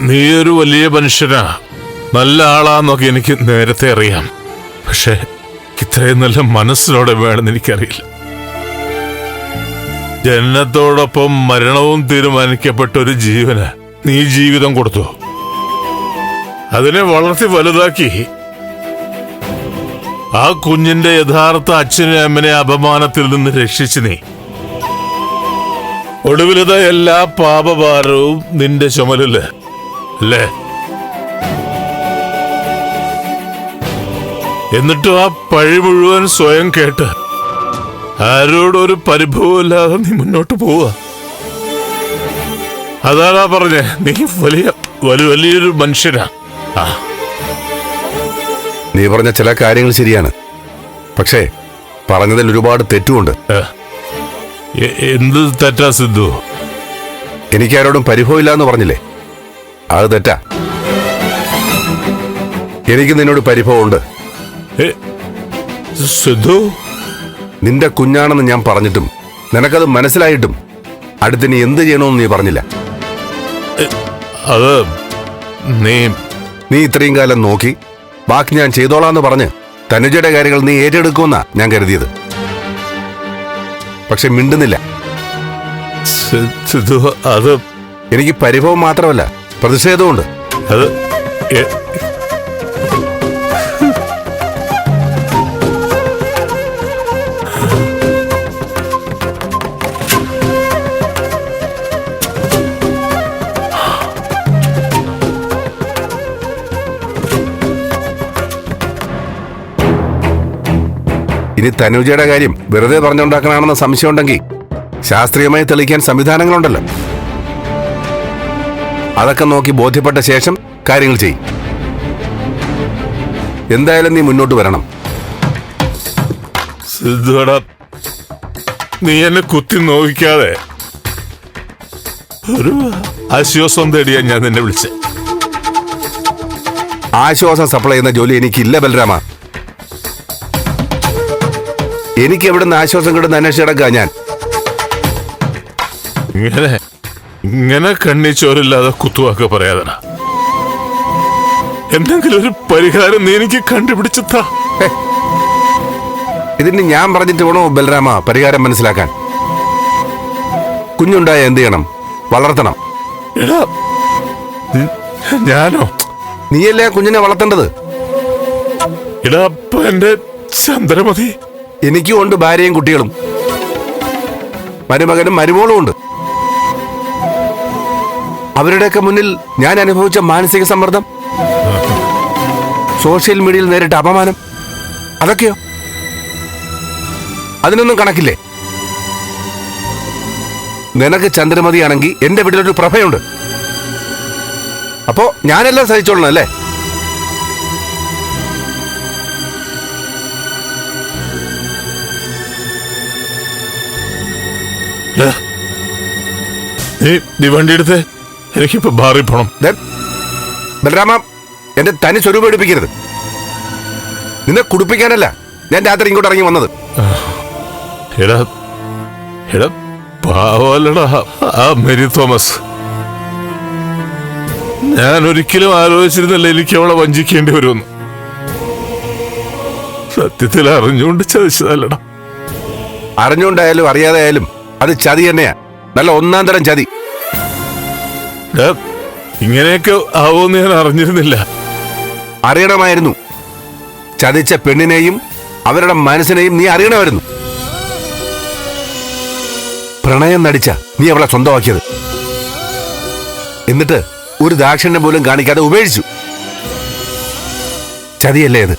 നീ ഒരു വലിയ മനുഷ്യനാ. നല്ല ആളാന്നൊക്കെ എനിക്ക് നേരത്തെ അറിയാം. പക്ഷെ ഇത്രയും നല്ല മനസ്സിലോടെ വേണമെന്ന് എനിക്കറിയില്ല. ജനനത്തോടൊപ്പം മരണവും തീരുമാനിക്കപ്പെട്ട ഒരു ജീവന് നീ ജീവിതം കൊടുത്തു. അതിനെ വളർത്തി വലുതാക്കി. ആ കുഞ്ഞിന്റെ യഥാർത്ഥ അച്ഛനെ അമ്മനെ അപമാനത്തിൽ നിന്ന് രക്ഷിച്ചു നീ. ഒടുവിലത എല്ലാ പാപഭാരവും നിന്റെ ചുമലിൽ. അല്ലേ എന്നിട്ടും ആ പഴി മുഴുവൻ സ്വയം കേട്ട് ആരോടൊരു പരിഭവമില്ലാതെ നീ മുന്നോട്ട് പോവുക. അതാണാ പറഞ്ഞേ നീ വലിയ വലിയ വലിയൊരു മനുഷ്യനാ. ആ. നീ പറഞ്ഞ ചില കാര്യങ്ങൾ ശരിയാണ്. പക്ഷേ പറഞ്ഞതിൽ ഒരുപാട് തെറ്റുമുണ്ട്. എന്ത് തെറ്റാ സിദ്ധു? എനിക്കാരോടും പരിഭവമില്ല എന്ന് പറഞ്ഞില്ലേ? അത് തെറ്റാ. എനിക്ക് നിന്നോട് പരിഭവമുണ്ട്. സിദ്ധു? നിന്റെ കുഞ്ഞാണെന്ന് ഞാൻ പറഞ്ഞിട്ടും നിനക്കത് മനസ്സിലായിട്ടും അടുത്ത് നീ എന്ത് ചെയ്യണമെന്ന് നീ പറഞ്ഞില്ല. അത് നീ നീ ഇത്രയും കാലം നോക്കി. ബാക്കി ഞാൻ ചെയ്തോളാന്ന് പറഞ്ഞ് തനുജയുടെ കാര്യങ്ങൾ നീ ഏറ്റെടുക്കുമെന്നാ ഞാൻ കരുതിയത്. പക്ഷെ മിണ്ടുന്നില്ല. അത് എനിക്ക് പരിഭവം മാത്രമല്ല. പ്രതിഷേധമുണ്ട്. അത് ഇനി തനുജയുടെ കാര്യം വെറുതെ പറഞ്ഞുണ്ടാക്കണമെന്ന സംശയം ഉണ്ടെങ്കിൽ ശാസ്ത്രീയമായി തെളിയിക്കാൻ സംവിധാനങ്ങളുണ്ടല്ലോ. അതൊക്കെ നോക്കി ബോധ്യപ്പെട്ട ശേഷം കാര്യങ്ങൾ ചെയ്യും എന്തായാലും നീ മുന്നോട്ട് വരണം. സിദ്ധുടാ നീ എന്നെ കുത്തി നോവിക്കാതെ. ഒരു ആശ്വാസം തേടിയാ ഞാൻ നിന്നെ വിളിച്ചേ. ആശ്വാസം സപ്ലൈ ചെയ്യുന്ന ജോലി എനിക്കില്ല ബലരാമ എനിക്ക് എവിടെ നിന്ന് ആശ്വാസം കിട്ടുന്ന അന്വേഷിച്ച് കിടക്കുക ഞാൻ. ഇങ്ങനെ ഇങ്ങനെ കണ്ണി ചോരില്ലാതെ കുത്തുവാക്ക് പറയാതന എന്തെങ്കിലും ഒരു പരിഹാരം നീ എനിക്ക് കണ്ടുപിടിച്ചു ഇതിന് ഞാൻ പറഞ്ഞിട്ട് വേണോ ബലരാമ പരിഹാരം മനസ്സിലാക്കാൻ? കുഞ്ഞുണ്ടായ എന്ത് ചെയ്യണം? വളർത്തണം. എടാ ഞാനോ? നീയല്ലേ ആ കുഞ്ഞിനെ വളർത്തേണ്ടത്? എടാ അപ്പൊ എന്റെ ചന്ദ്രമതി? എനിക്കും ഉണ്ട് ഭാര്യയും കുട്ടികളും. മരുമകനും മരുമോളും ഉണ്ട്. അവരുടെയൊക്കെ മുന്നിൽ ഞാൻ അനുഭവിച്ച മാനസിക സമ്മർദ്ദം സോഷ്യൽ മീഡിയയിൽ നേരിട്ട അപമാനം അതൊക്കെയോ? അതിനൊന്നും കണക്കില്ലേ? നിനക്ക് ചന്ദ്രമതിയാണെങ്കിൽ എന്റെ വീട്ടിലൊരു പ്രഭയുണ്ട്. അപ്പോ ഞാനെല്ലാം സഹിച്ചോളണം അല്ലേ? നീ വണ്ടി എടുത്തേ എനിക്കിപ്പോ ബാറി പോണം ബലരാമ എന്റെ തനി സ്വരൂപം എടുപ്പിക്കരുത്. നിന്നെ കുടിപ്പിക്കാനല്ല ഞാൻ രാത്രി ഇങ്ങോട്ട് ഇറങ്ങി വന്നത്. എടാ എടാ പാവല്ലടാ ആ മെരി തോമസ്. ഞാൻ ഒരിക്കലും ആലോചിച്ചിരുന്നല്ല എനിക്ക് അവളെ വഞ്ചിക്കേണ്ടി വരുമെന്ന്. സത്യത്തിൽ അറിഞ്ഞുകൊണ്ട് ചതിച്ചതല്ലടാ. അറിഞ്ഞുകൊണ്ടായാലും അറിയാതെ ആയാലും അത് ചതി തന്നെയാ. നല്ല ഒന്നാം തരം ചതി. ഇങ്ങനെയൊക്കെ ആവുമെന്ന് ഞാൻ അറിഞ്ഞിരുന്നില്ല. അറിയണമായിരുന്നു. ചതിച്ച പെണ്ണിനെയും അവരുടെ മനസ്സിനെയും നീ അറിയണമായിരുന്നു. പ്രണയം നടിച്ച നീ അവളെ സ്വന്തമാക്കിയത്. എന്നിട്ട് ഒരു ദാക്ഷിണ്യം പോലും കാണിക്കാതെ ഉപേക്ഷിച്ചു. ചതിയല്ലേ അത്?